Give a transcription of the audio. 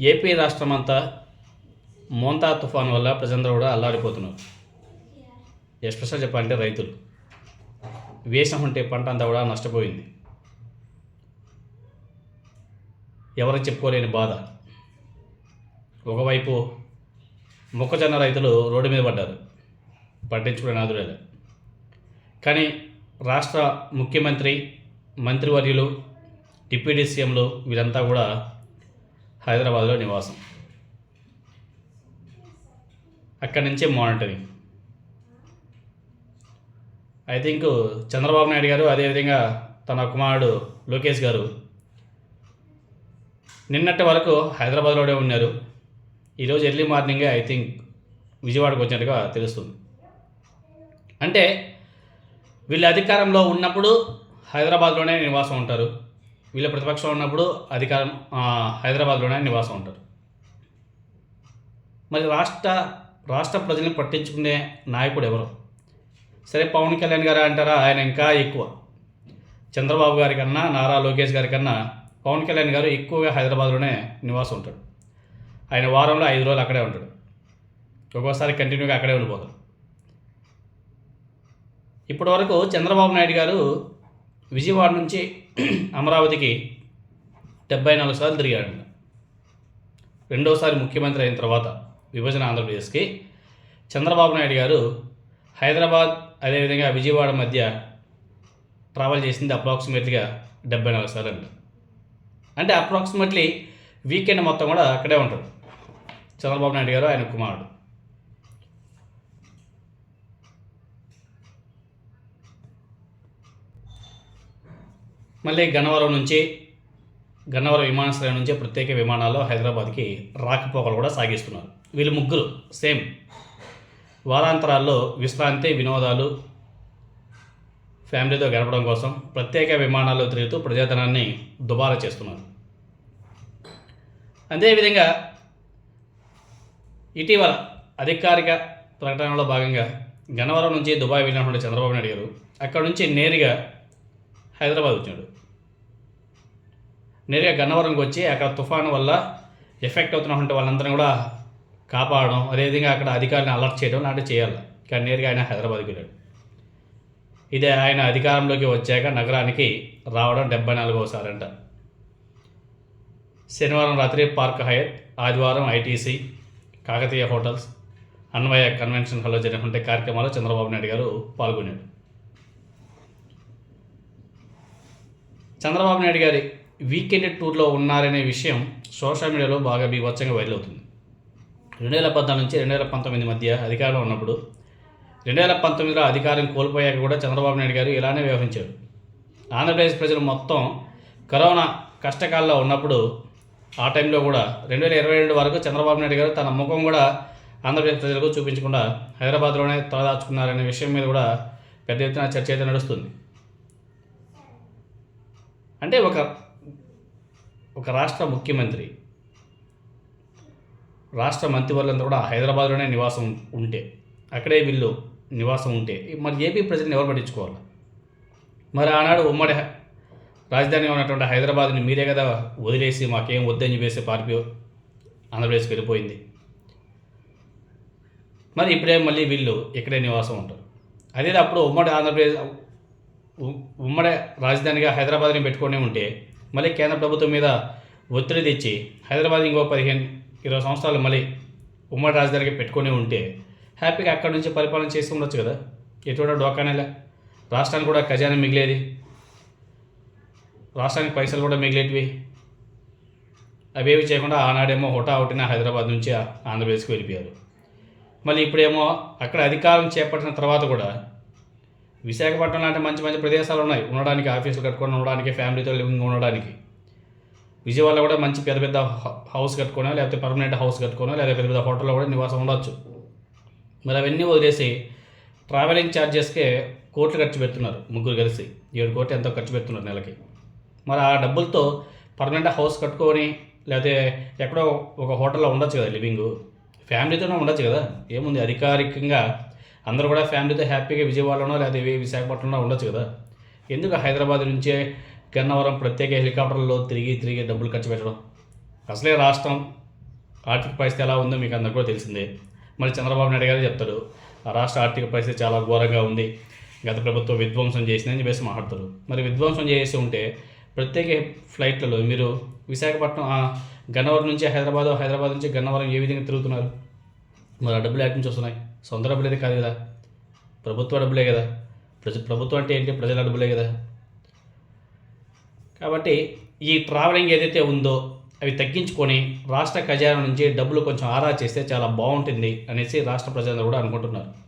AP రాష్ట్రం అంతా మోంతా తుఫాన్ వల్ల ప్రజలందరూ కూడా అల్లాడిపోతున్నారు. ఎస్పెషల్ చెప్పాలంటే రైతులు. వేసిన ఉంటే పంట అంతా కూడా నష్టపోయింది. ఎవరు చెప్పుకోలేని బాధ. ఒకవైపు మొక్కజొన్న రైతులు రోడ్డు మీద పడ్డారు. పట్టించుకునే నాదులేదు కానీ రాష్ట్ర ముఖ్యమంత్రి మంత్రివర్యులు డిప్యూటీ సీఎంలు వీరంతా కూడా హైదరాబాద్లో నివాసం. అక్కడి నుంచే monitoring I think Chandrababu Naidu garu అదేవిధంగా తన కుమారుడు లోకేష్ గారు నిన్నటి వరకు హైదరాబాద్లోనే ఉన్నారు. ఈరోజు ఎర్లీ మార్నింగే ఐ థింక్ విజయవాడకు వచ్చినట్టుగా తెలుస్తుంది. అంటే వీళ్ళు అధికారంలో ఉన్నప్పుడు హైదరాబాద్లోనే నివాసం ఉంటారు. వీళ్ళ ప్రతిపక్షం ఉన్నప్పుడు అధికారం హైదరాబాద్లోనే నివాసం ఉంటారు. మరి రాష్ట్ర రాష్ట్ర ప్రజల్ని పట్టించుకునే నాయకుడు ఎవరు? సరే పవన్ కళ్యాణ్ గారు అంటారా? ఆయన ఇంకా ఎక్కువ. చంద్రబాబు గారి కన్నా నారా లోకేష్ గారి కన్నా పవన్ కళ్యాణ్ గారు ఎక్కువగా హైదరాబాద్లోనే నివాసం ఉంటాడు ఆయన వారంలో ఐదు రోజులు అక్కడే ఉంటాడు. ఒక్కోసారి కంటిన్యూగా అక్కడే ఉండిపోతాడు. ఇప్పటివరకు చంద్రబాబు నాయుడు గారు విజయవాడ నుంచి అమరావతికి డెబ్బై నాలుగు సార్లు తిరిగాడు రెండోసారి ముఖ్యమంత్రి అయిన తర్వాత విభజన ఆంధ్రప్రదేశ్కి చంద్రబాబు నాయుడు గారు హైదరాబాద్ అదేవిధంగా విజయవాడ మధ్య ట్రావెల్ చేసింది అప్రాక్సిమేట్లీగా డెబ్బై నాలుగు సార్లు అండి అంటే అప్రాక్సిమేట్లీ వీకెండ్ మొత్తం కూడా అక్కడే ఉంటారు చంద్రబాబు నాయుడు గారు ఆయన కుమారుడు. మళ్ళీ గన్నవరం నుంచి గన్నవరం విమానాశ్రయం నుంచి ప్రత్యేక విమానాల్లో హైదరాబాద్కి రాకపోకలు కూడా సాగిస్తున్నారు. వీళ్ళు ముగ్గురు సేమ్. వారాంతరాల్లో విశ్రాంతి వినోదాలు ఫ్యామిలీతో గడపడం కోసం ప్రత్యేక విమానాల్లో తిరుగుతూ ప్రజాధనాన్ని దుబారా చేస్తున్నారు. అదేవిధంగా ఇటీవల అధికారిక ప్రకటనలో భాగంగా గన్నవరం నుంచి దుబాయ్ వెళ్ళినటువంటి చంద్రబాబు నాయుడు గారు అక్కడ నుంచి నేరుగా హైదరాబాద్ వచ్చాడు నేరుగా గన్నవరంకి వచ్చి అక్కడ తుఫాను వల్ల ఎఫెక్ట్ అవుతున్నటువంటి వాళ్ళందరినీ కూడా కాపాడడం అదేవిధంగా అక్కడ అధికారులను అలర్ట్ చేయడం లాంటివి చేయాలి. కానీ నేరుగా ఆయన హైదరాబాద్కి వెళ్ళాడు. ఇదే ఆయన అధికారంలోకి వచ్చాక నగరానికి రావడం డెబ్బై నాలుగవసారి అంట. శనివారం రాత్రి పార్క్ హయత్ ఆదివారం ITC Kakatiya hotels Anvaya convention హాల్లో జరిగినటువంటి కార్యక్రమాల్లో చంద్రబాబు నాయుడు గారు పాల్గొన్నాడు. చంద్రబాబు నాయుడు గారి వీకెండ్ టూర్లో ఉన్నారనే విషయం సోషల్ మీడియాలో బాగా బీభత్సంగా వైరల్ అవుతుంది. రెండు వేల పద్నాలుగు నుంచి రెండు వేల పంతొమ్మిది మధ్య అధికారంలో ఉన్నప్పుడు రెండు వేల పంతొమ్మిదిలో అధికారం కోల్పోయాక కూడా చంద్రబాబు నాయుడు గారు ఇలానే వ్యవహరించారు. ఆంధ్రప్రదేశ్ ప్రజలు మొత్తం కరోనా కష్టకాలంలో ఉన్నప్పుడు ఆ టైంలో కూడా రెండు వేల ఇరవై రెండు వరకు చంద్రబాబు నాయుడు గారు తన ముఖం కూడా ఆంధ్రప్రదేశ్ ప్రజలకు చూపించకుండా హైదరాబాద్లోనే తలదాచుకున్నారనే విషయం మీద కూడా పెద్ద ఎత్తున చర్చ అయితే నడుస్తుంది. అంటే ఒక ఒక రాష్ట్ర ముఖ్యమంత్రి రాష్ట్ర మంత్రివర్లంతా కూడా హైదరాబాద్లోనే నివాసం ఉంటే అక్కడే వీళ్ళు నివాసం ఉంటే మరి ఏపీ ప్రజలను ఎవరు పట్టించుకోవాలి? మరి ఆనాడు ఉమ్మడి రాజధాని రాజధానిగా ఉన్నటువంటి హైదరాబాద్ని మీరే కదా వదిలేసి మాకేం వద్దని చెప్పేసి పారిపో ఆంధ్రప్రదేశ్కి వెళ్ళిపోయింది. మరి ఇప్పుడే మళ్ళీ వీళ్ళు ఇక్కడే నివాసం ఉంటారు. అదే అప్పుడు ఉమ్మడి ఆంధ్రప్రదేశ్ ఉమ్మడి రాజధానిగా హైదరాబాద్ని పెట్టుకునే ఉంటే మళ్ళీ కేంద్ర ప్రభుత్వం మీద ఒత్తిడి తెచ్చి హైదరాబాద్ ఇంకో పదిహేను ఇరవై సంవత్సరాలు మళ్ళీ ఉమ్మడి రాజధానిగా పెట్టుకొని ఉంటే హ్యాపీగా అక్కడి నుంచి పరిపాలన చేసి ఉండొచ్చు కదా. ఎటువంటి డోకానేలా రాష్ట్రానికి కూడా ఖజానా మిగిలేది. రాష్ట్రానికి పైసలు కూడా మిగిలేటివి. అవేవి చేయకుండా ఆనాడేమో హోటా హుటిన హైదరాబాద్ నుంచి ఆంధ్రప్రదేశ్కి వెళ్ళిపోయారు. మళ్ళీ ఇప్పుడేమో అక్కడ అధికారం చేపట్టిన తర్వాత కూడా విశాఖపట్నం లాంటి మంచి మంచి ప్రదేశాలు ఉన్నాయి. ఉండడానికి ఆఫీసులు కట్టుకొని ఉండడానికి ఫ్యామిలీతో లివింగ్ ఉండడానికి. విజయవాడలో కూడా మంచి పెద్ద పెద్ద హౌస్ కట్టుకోనో లేకపోతే పర్మనెంట్ హౌస్ కట్టుకోనో లేదా పెద్ద పెద్ద హోటల్లో కూడా నివాసం ఉండొచ్చు. మరి అవన్నీ వదిలేసి ట్రావెలింగ్ ఛార్జెస్కే కోట్లు ఖర్చు పెడుతున్నారు ముగ్గురు కలిసి. ఏడు కోట్లు ఎంతో ఖర్చు పెడుతున్నారు నెలకి. మరి ఆ డబ్బులతో పర్మనెంట్ హౌస్ కట్టుకొని లేకపోతే ఎక్కడో ఒక హోటల్లో ఉండొచ్చు కదా లివింగ్. ఫ్యామిలీతోనే ఉండొచ్చు కదా. ఏముంది? అధికారికంగా అందరూ కూడా ఫ్యామిలీతో హ్యాపీగా విజయవాడలోనో లేదా విశాఖపట్నంలో ఉండొచ్చు కదా. ఎందుకు హైదరాబాద్ నుంచే గన్నవరం ప్రత్యేక హెలికాప్టర్లో తిరిగి తిరిగి డబ్బులు ఖర్చు పెట్టడం? అసలే రాష్ట్రం ఆర్థిక పరిస్థితి ఎలా ఉందో మీకు అందరికీ కూడా తెలిసిందే. మరి చంద్రబాబు నాయుడు గారు చెప్తాడు ఆ రాష్ట్ర ఆర్థిక పరిస్థితి చాలా ఘోరంగా ఉంది. గత ప్రభుత్వం విధ్వంసం చేసిందని చెప్పేసి మాట్లాడతారు. మరి విధ్వంసం చేసి ఉంటే ప్రత్యేక ఫ్లైట్లలో మీరు విశాఖపట్నం గన్నవరం నుంచి హైదరాబాద్ హైదరాబాద్ నుంచి గన్నవరం ఏ విధంగా తిరుగుతున్నారు? మరి ఆ డబ్బులు ఎక్కడి నుంచి వస్తున్నాయి? సొంత డబ్బులేది కాదు కదా. ప్రభుత్వ డబ్బులే కదా. ప్రజ ప్రభుత్వం అంటే ఏంటి? ప్రజల డబ్బులే కదా. కాబట్టి ఈ ట్రావెలింగ్ ఏదైతే ఉందో అవి తగ్గించుకొని రాష్ట్ర ఖజానా నుంచి డబ్బులు కొంచెం ఆరా చేస్తే చాలా బాగుంటుంది అనేసి రాష్ట్ర ప్రజలందరూ కూడా అనుకుంటున్నారు.